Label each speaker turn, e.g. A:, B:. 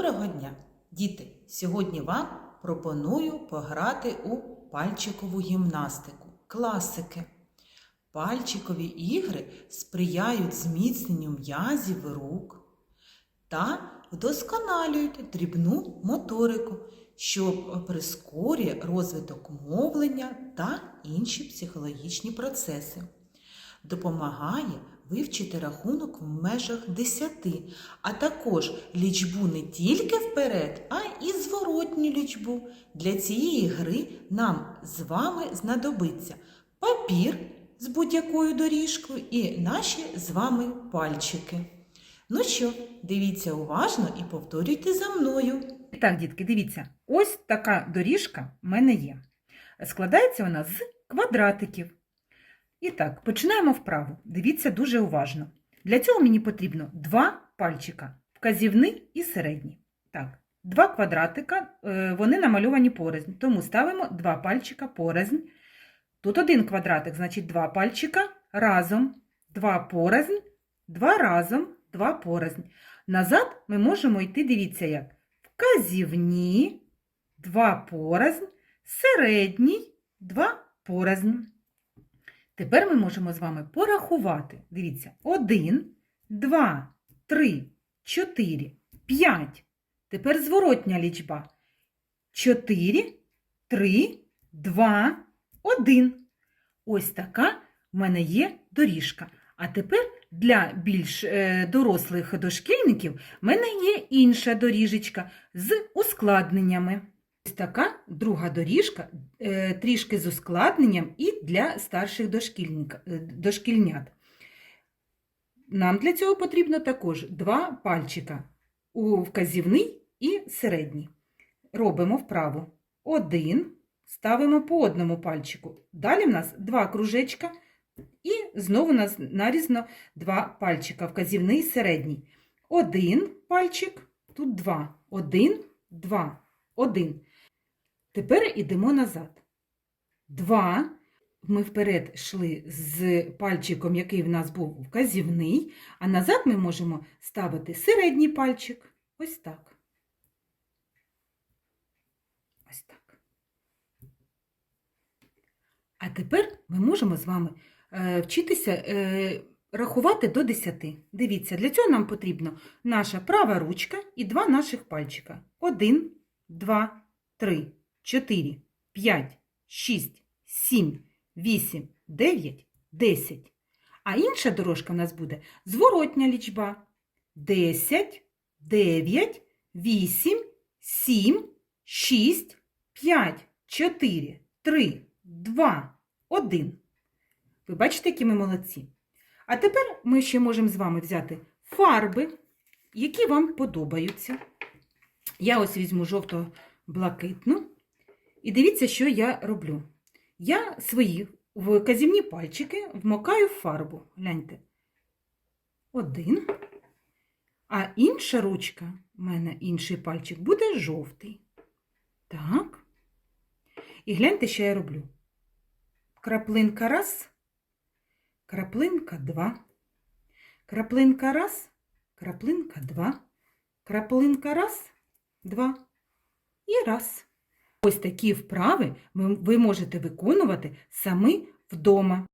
A: Доброго дня! Діти! Сьогодні вам пропоную пограти у пальчикову гімнастику, класики. Пальчикові ігри сприяють зміцненню м'язів рук та вдосконалюють дрібну моторику, що прискорює розвиток мовлення та інші психологічні процеси. Допомагає вивчити рахунок в межах 10, а також лічбу не тільки вперед, а і зворотню лічбу. Для цієї гри нам з вами знадобиться папір з будь-якою доріжкою і наші з вами пальчики. Ну що, дивіться уважно і повторюйте за мною.
B: Так, дітки, дивіться, ось така доріжка в мене є. Складається вона з квадратиків. І так, починаємо вправу. Дивіться дуже уважно. Для цього мені потрібно два пальчика вказівний і середній. Так, два квадратика, е, вони намальовані порознь, тому ставимо два пальчика порознь. Тут один квадратик, значить два пальчика разом, два порознь, два разом, два порознь. Назад ми можемо йти, дивіться як. Вказівні, два порознь, середній, два порознь. Тепер ми можемо з вами порахувати. Дивіться, 1, 2, 3, 4, 5. Тепер зворотня лічба. 4, 3, 2, 1. Ось така в мене є доріжка. А тепер для більш е, дорослих дошкільників в мене є інша доріжечка з ускладненнями. Така друга доріжка, е, трішки з ускладненням і для старших е, дошкільнят. Нам для цього потрібно також два пальчика у вказівний і середній. Робимо вправо. Один, ставимо по одному пальчику. Далі в нас два кружечка і знову у нас нарізно два пальчика, вказівний і середній. Один пальчик, тут два. Один, два, один. Тепер йдемо назад. Два. Ми вперед йшли з пальчиком, який в нас був вказівний, а назад ми можемо ставити середній пальчик. Ось так. Ось так. А тепер ми можемо з вами е, вчитися е, рахувати до 10. Дивіться, для цього нам потрібно наша права ручка і два наших пальчика. Один, два, три. 4, 5, 6, 7, 8, 9, 10. А інша дорожка в нас буде зворотня лічба. 10, 9, 8, 7, 6, 5, 4, 3, 2, 1. Ви бачите, які ми молодці? А тепер ми ще можемо з вами взяти фарби, які вам подобаються. Я ось візьму жовто-блакитну. І дивіться, що я роблю. Я свої вказівні пальчики вмокаю в фарбу. Гляньте. Один. А інша ручка, в мене інший пальчик, буде жовтий. Так. І гляньте, що я роблю. Краплинка раз, краплинка два, краплинка раз, краплинка два, краплинка раз, два і раз. Ось такі вправи ви можете виконувати самі вдома.